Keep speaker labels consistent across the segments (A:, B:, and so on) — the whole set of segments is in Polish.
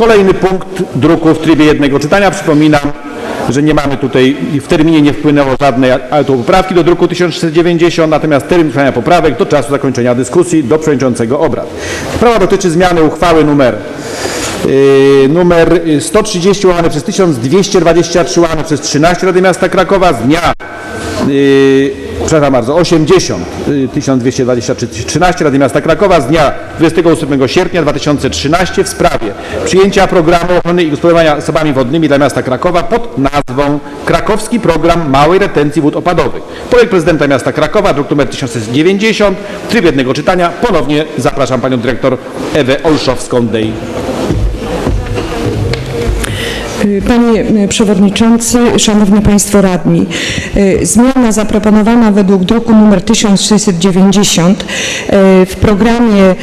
A: Kolejny punkt druku w trybie jednego czytania. Przypominam, że nie mamy tutaj, w terminie nie wpłynęło żadnej autopoprawki do druku 1690, natomiast termin trwania poprawek do czasu zakończenia dyskusji do przewodniczącego obrad. Sprawa dotyczy zmiany uchwały numer Yy, numer 130 łamane przez 1223 łamane przez 13 Rady Miasta Krakowa z dnia przepraszam bardzo, 80 yy, 1223 13 Rady Miasta Krakowa z dnia 28 sierpnia 2013 w sprawie przyjęcia programu ochrony i gospodarowania zasobami wodnymi dla miasta Krakowa pod nazwą Krakowski Program Małej Retencji Wód Opadowych. Projekt prezydenta miasta Krakowa, druk nr 1690, tryb jednego czytania. Ponownie zapraszam panią dyrektor Ewę Olszowską-Dej.
B: Panie e, Przewodniczący, Szanowni Państwo Radni, e, zmiana zaproponowana według druku nr 1690 e, w programie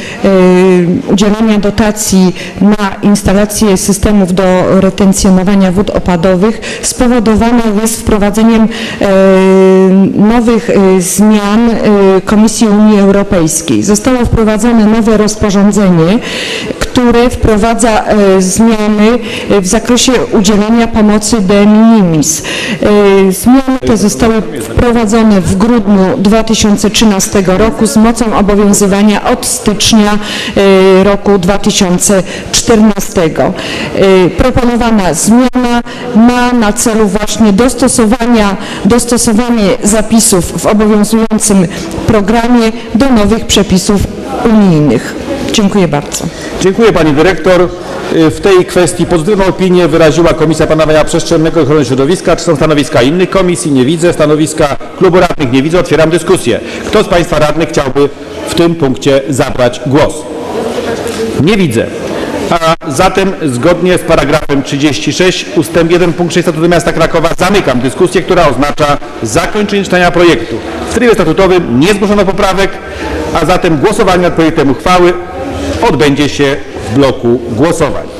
B: udzielania dotacji na instalację systemów do retencjonowania wód opadowych spowodowana jest wprowadzeniem nowych zmian Komisji Unii Europejskiej. Zostało wprowadzone nowe rozporządzenie, które wprowadza e, zmiany e, w zakresie udzielania pomocy de minimis. E, Zmiany te zostały wprowadzone w grudniu 2013 roku z mocą obowiązywania od stycznia roku 2014. E, Proponowana zmiana ma na celu właśnie dostosowania, dostosowanie zapisów w obowiązującym programie do nowych przepisów unijnych. Dziękuję bardzo.
A: Dziękuję Pani Dyrektor. Y, W tej kwestii pozytywną opinię wyraziła Komisja Planowania Przestrzennego i Ochrony Środowiska. Czy są stanowiska innych komisji? Nie widzę. Stanowiska klubu radnych nie widzę. Otwieram dyskusję. Kto z Państwa radnych chciałby w tym punkcie zabrać głos? Nie widzę. A zatem zgodnie z paragrafem 36 ustęp 1 punkt 6 Statutu Miasta Krakowa zamykam dyskusję, która oznacza zakończenie czytania projektu. W trybie statutowym nie zgłoszono poprawek, a zatem głosowanie nad projektem uchwały odbędzie się w bloku głosowań.